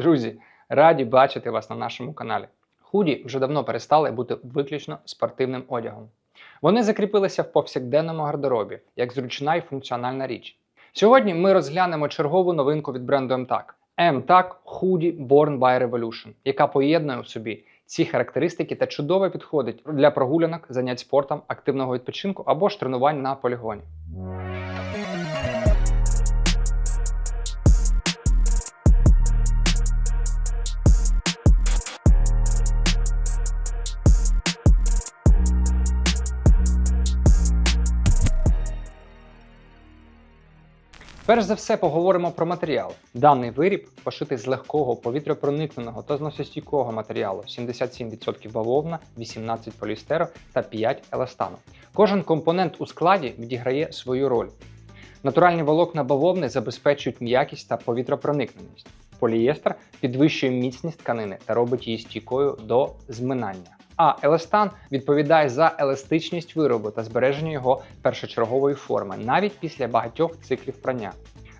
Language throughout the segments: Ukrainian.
Друзі, раді бачити вас на нашому каналі. Худі вже давно перестали бути виключно спортивним одягом. Вони закріпилися в повсякденному гардеробі як зручна і функціональна річ. Сьогодні ми розглянемо чергову новинку від бренду MTAC. MTAC Hoodie Born by Revolution, яка поєднує в собі ці характеристики та чудово підходить для прогулянок, занять спортом, активного відпочинку або ж тренувань на полігоні. Перш за все поговоримо про матеріал. Даний виріб пошитий з легкого повітряпроникненого та зносостійкого матеріалу 77% бавовна, 18 поліестеру та 5 еластану. Кожен компонент у складі відіграє свою роль. Натуральні волокна бавовни забезпечують м'якість та повітряпроникненість. Полієстер підвищує міцність тканини та робить її стійкою до зминання. А еластан відповідає за еластичність виробу та збереження його першочергової форми, навіть після багатьох циклів прання.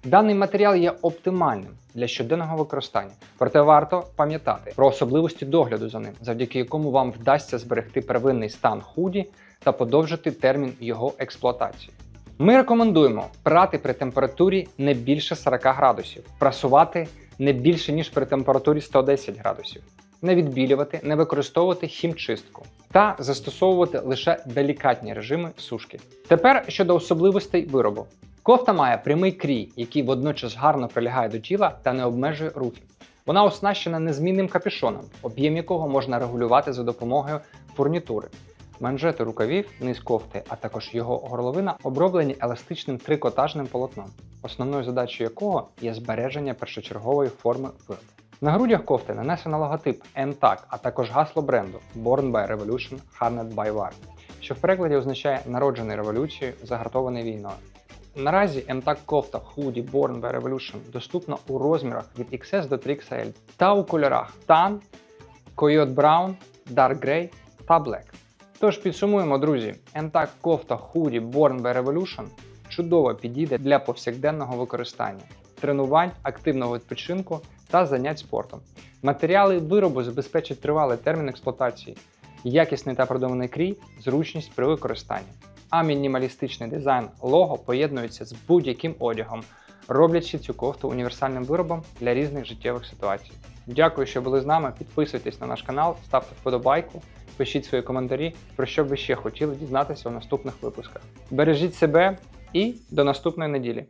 Даний матеріал є оптимальним для щоденного використання, проте варто пам'ятати про особливості догляду за ним, завдяки якому вам вдасться зберегти первинний стан худі та подовжити термін його експлуатації. Ми рекомендуємо прати при температурі не більше 40 градусів, прасувати не більше ніж при температурі 110 градусів, не відбілювати, не використовувати хімчистку та застосовувати лише делікатні режими сушки. Тепер щодо особливостей виробу. Кофта має прямий крій, який водночас гарно прилягає до тіла та не обмежує рухів. Вона оснащена незмінним капюшоном, об'єм якого можна регулювати за допомогою фурнітури. Манжети рукавів, низ кофти, а також його горловина оброблені еластичним трикотажним полотном, основною задачею якого є збереження першочергової форми виробу. На грудях кофти нанесено логотип MTAC, а також гасло бренду Born by Revolution, Harned by War, що в перекладі означає народжений революцією, загартований війною. Наразі MTAC кофта Hoodie Born by Revolution доступна у розмірах від XS до 3XL та у кольорах Tan, Coyote Brown, Dark Grey та Black. Тож підсумуємо, друзі, MTAC кофта Hoodie Born by Revolution чудово підійде для повсякденного використання, тренувань, активного відпочинку та занять спортом. Матеріали виробу забезпечать тривалий термін експлуатації, якісний та продуманий крій, зручність при використанні. А мінімалістичний дизайн лого поєднується з будь-яким одягом, роблячи цю кофту універсальним виробом для різних життєвих ситуацій. Дякую, що були з нами. Підписуйтесь на наш канал, ставте вподобайку, пишіть свої коментарі, про що ви ще хотіли дізнатися у наступних випусках. Бережіть себе і до наступної неділі!